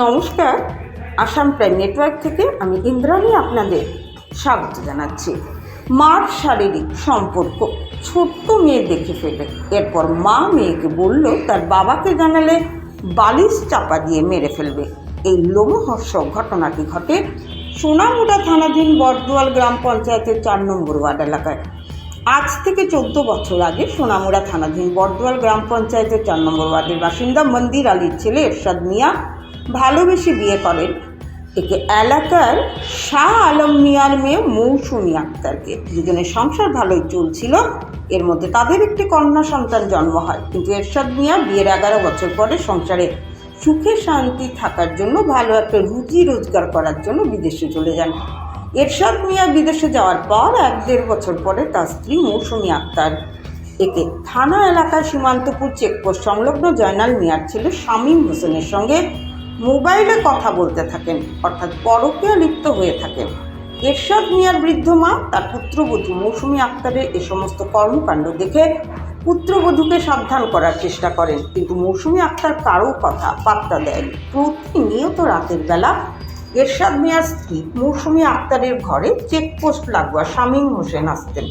নমস্কার, Assam prime network থেকে আমি ইন্দ্রাণী আপনাদের স্বাগত জানাচ্ছি। মার শারীরিক সম্পর্ক, ছোট্ট মেয়ে দেখে ফেলে এরপর মা মেয়েকে বলল, তার বাবাকে জানালে বালিশ চাপা দিয়ে মেরে ফেলবে। এই লোমহর্ষক ঘটনাটি ঘটে সোনামুড়া থানাধীন বরদোয়াল গ্রাম পঞ্চায়েতের চার নম্বর ওয়ার্ড এলাকায়। আজ থেকে চোদ্দ বছর আগে সোনামুড়া থানাধীন বরদোয়াল গ্রাম পঞ্চায়েতের চার নম্বর ওয়ার্ডের বাসিন্দা মন্দির আলীর ছেলে এরশাদ মিয়া ভালোবেসে বিয়ে করেন। একে এলাকার শাহ আলম মিয়ার মেয়ে মৌসুমি আক্তারকে। দুজনের সংসার ভালোই চলছিল। এর মধ্যে তাদের একটি কন্যা সন্তান জন্ম হয়। কিন্তু এরশাদ মিয়া বিয়ের এগারো বছর পরে সংসারে সুখে শান্তি থাকার জন্য ভালো একটা রুজি রোজগার করার জন্য বিদেশে চলে যান। এরশাদ মিয়া বিদেশে যাওয়ার পর এক দেড় বছর পরে তার স্ত্রী মৌসুমি আক্তার। একে থানা এলাকায় সীমান্তপুর চেকপোস্ট সংলগ্ন জয়নাল মিয়ার ছেলে শামীম হোসেনের সঙ্গে মোবাইলে কথা বলতে থাকেন, অর্থাৎ পরকীয়া লিপ্ত হয়ে থাকেন। এরশাদ মিয়ার বৃদ্ধ মা, তার পুত্রবধূ মৌসুমি আক্তারের এ সমস্ত কর্মকাণ্ড দেখে পুত্রবধূকে সাবধান করার চেষ্টা করেন, কিন্তু মৌসুমি আক্তার কারও কথা পাত্তা দেয়নি। প্রতিনিয়ত রাতের বেলা এরশাদ মিয়ার স্ত্রী মৌসুমি আক্তারের ঘরে চেকপোস্ট লাগোয়া শামীম হোসেন আসতেন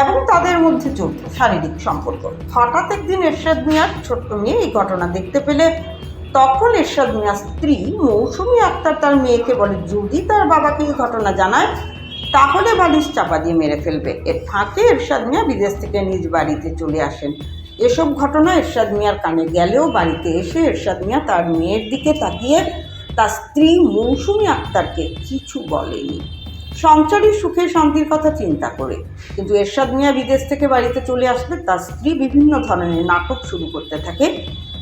এবং তাদের মধ্যে চলত শারীরিক সম্পর্ক। হঠাৎ একদিন এরশাদ মিয়ার ছোট্ট মেয়ে এই ঘটনা দেখতে পেলে তখন এরশাদ মিয়ার স্ত্রী মৌসুমি আক্তার তার মেয়েকে বলে, যদি তার বাবাকে এই ঘটনা জানায়, তাহলে বালিশ চাপা দিয়ে মেরে ফেলবে। এর ফাঁকে এরশাদ মিয়া বিদেশ থেকে নিজ বাড়িতে চলে আসেন। এসব ঘটনা এরশাদ মিয়ার কানে গেলেও বাড়িতে এসে এরশাদ মিয়া তার মেয়ের দিকে তাকিয়ে তার স্ত্রী মৌসুমি আক্তারকে কিছু বলেনি। সংসারের সুখে শান্তির কথা চিন্তা করে। কিন্তু এরশাদ মিয়া বিদেশ থেকে বাড়িতে চলে আসলে তার স্ত্রী বিভিন্ন ধরনের নাটক শুরু করতে থাকে।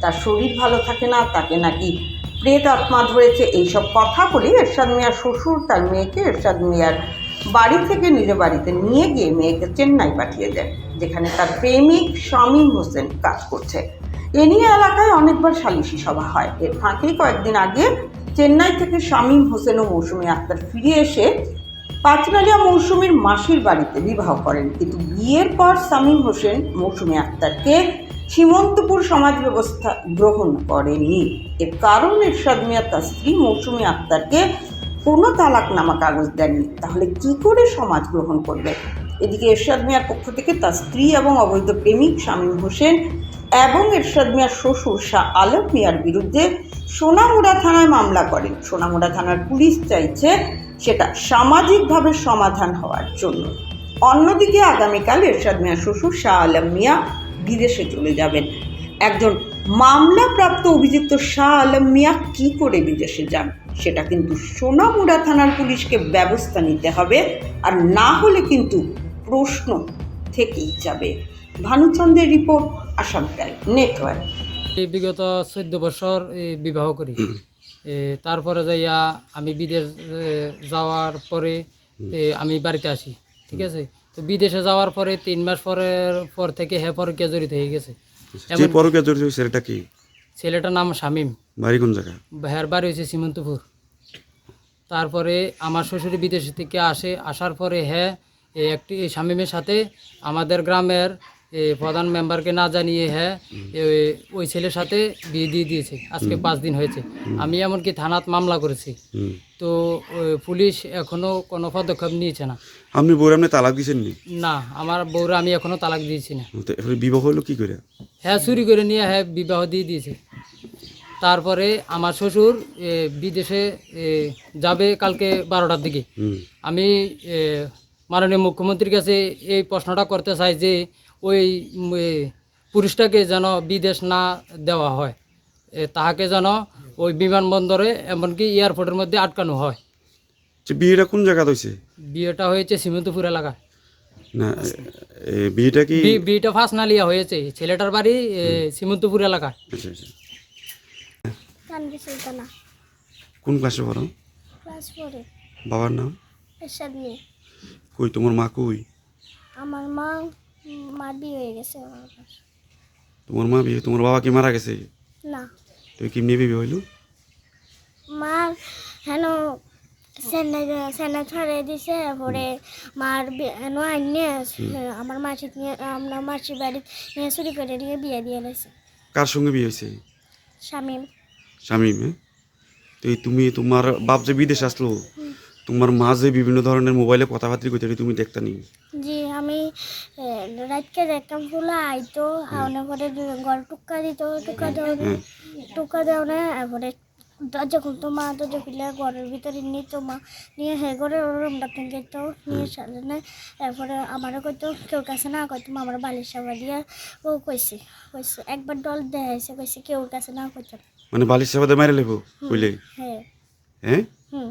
তার শরীর ভালো থাকে না, তাকে নাকি প্রেত আত্মা ধরেছে, এইসব কথা বলে এরশাদ মিয়ার শ্বশুর তার মেয়েকে এরশাদ মিয়ার বাড়ি থেকে নিজের বাড়িতে নিয়ে গিয়ে মেয়েকে চেন্নাই পাঠিয়ে দেন, যেখানে তার প্রেমিক শামীম হোসেন কাজ করছে। এ নিয়ে এলাকায় অনেকবার সালিশি সভা হয়। এর ফাঁকেই কয়েকদিন আগে চেন্নাই থেকে শামীম হোসেন ও মৌসুমী আক্তার ফিরে এসে পাঁচনালিয়া মৌসুমীর মাসির বাড়িতে বিবাহ করেন। কিন্তু বিয়ের পর শামীম হোসেন মৌসুমী আক্তারকে সীমন্তপুর সমাজ ব্যবস্থা গ্রহণ করেনি। এর কারণ এরশাদ মিয়া তার স্ত্রী মৌসুমী আক্তারকে কোনো তালাকনামা কাগজ দেননি। তাহলে কি করে সমাজ গ্রহণ করবে? এদিকে এরশাদ মিয়ার পক্ষ থেকে তার স্ত্রী এবং অবৈধ প্রেমিক শামীম হোসেন এবং এরশাদ মিয়ার শ্বশুর শাহ আলম মিয়ার বিরুদ্ধে সোনামুড়া থানায় মামলা করেন। সোনামুড়া থানার পুলিশ চাইছে সেটা সামাজিকভাবে সমাধান হওয়ার জন্য। অন্যদিকে আগামীকাল এরশাদ মিয়ার শ্বশুর শাহ আলম মিয়া বিদেশে চলে যাবেন। একজন মামলাপ্রাপ্ত অভিযুক্ত শাহ আলম মিয়া কি করে বিদেশে যান? সেটা কিন্তু সোনামুড়া থানার পুলিশকে ব্যবস্থা নিতে হবে। আর না হলে কিন্তু প্রশ্ন থেকেই যাবে। ভানুচন্দ্রের রিপোর্ট আসাম টাইম নেটওয়ার্ক। এই বিগত চোদ্দ বছর এই বিবাহ করি। তারপরে যাইয়া আমি বিদেশ যাওয়ার পরে আমি বাড়িতে আসি ঠিক আছে? তো বিদেশে যাওয়ার পরে তিন মাস পরের পর থেকে হ্যাঁ পরকে জড়িত হয়ে গেছে। যে পরকে জড়িত হয়েছে এটা কি? ছেলেটার নাম শামীম। বাড়ি কোন জায়গা ভাইয়ার বাড়ি হয়েছে সীমন্তপুর। তারপরে আমার শ্বশুর বিদেশ থেকে আসে আসার পরে হ্যাঁ একটি এই শামীমের সাথে আমাদের গ্রামের প্রধান মেম্বারকে না জানিয়ে হ্যাঁ ওই ছেলের সাথে বিয়ে দিয়ে দিয়েছে। আজকে পাঁচ দিন হয়েছে। আমি এমনকি থানাত মামলা করেছি। তো পুলিশ এখনও কোনো পদক্ষেপ নিয়েছে না। আপনি বউর আপনি তালাক দিয়েছেন না? আমার বউরা আমি এখনও তালাক দিয়েছি না। বিবাহ হলো কি করে? হ্যাঁ চুরি করে নিয়ে হ্যাঁ বিবাহ দিয়ে দিয়েছে। তারপরে আমার শ্বশুর এ, বিদেশে যাবে কালকে বারোটার দিকে। আমি মাননীয় মুখ্যমন্ত্রীর কাছে এই প্রশ্নটা করতে চাই যে ওই পুরুষটাকে যেন বিদেশ না দেওয়া হয় তাহাকে যেন ওই বিমানবন্দরে এমনকি এয়ারপোর্টের মধ্যে আটকানো হয়। বিয়েটা কোন জায়গা হয়েছে? বিয়েটা হয়েছে সীমন্তপুর এলাকায়। না বিয়েটা কি? বি- বিয়েটা ফার্স্ট নালিয়া হয়েছে ছেলেটার বাড়ি সীমন্তপুর এলাকায়। আচ্ছা আচ্ছা। কোন ক্লাসে পড়ো? ক্লাস ফোরে। বাবার নাম? এরশাদ কই তোমার মা কই? আমার মা মার বিয়ে হয়ে গেছে তোমার মা বিয়ে তোমার বাবা কি মারা গেছে? না। তুই কেমনি বিয়ে হইল? মার হেন ছড়ে দিছে পরে মার আইনে আমার মাসি নিয়ে আমরা মাসির বাড়ি নিয়ে চুরি করে নিয়ে বিয়ে দিয়ে দিয়েছে। কার সঙ্গে বিয়ে হয়েছে? শামিম। স্বামী মেয়ে তো তুমি তোমার বাপ যে বিদেশ আসলো তোমার মা যে বিভিন্ন ধরনের মোবাইলে কথাবার্তা কইতে তুমি দেখতা নি জি আমি রাতকে দেখতাম ফুলা আইতো আওনে পরে ঘর টুকা দিত টুকা দেওয়া টুকা দেওয়া এরপরে দরজা খুলতো মা দরজা খুলে ঘরের ভিতরে নিত মা নিয়ে হে করে রুম ডাক্তার যেত নিয়ে সাজানে এরপরে আমারও কইতো কেউ কাছে না কইতো আমার বালিশ সাবা দিয়ে ও কইছে কইছে একবার ডল দেখাইছে কইছে কেউ কাছে না কইতো। মানে বালিশ সেবাতে মারে লেবো কইলে? হ্যাঁ। হ্যাঁ? হুম।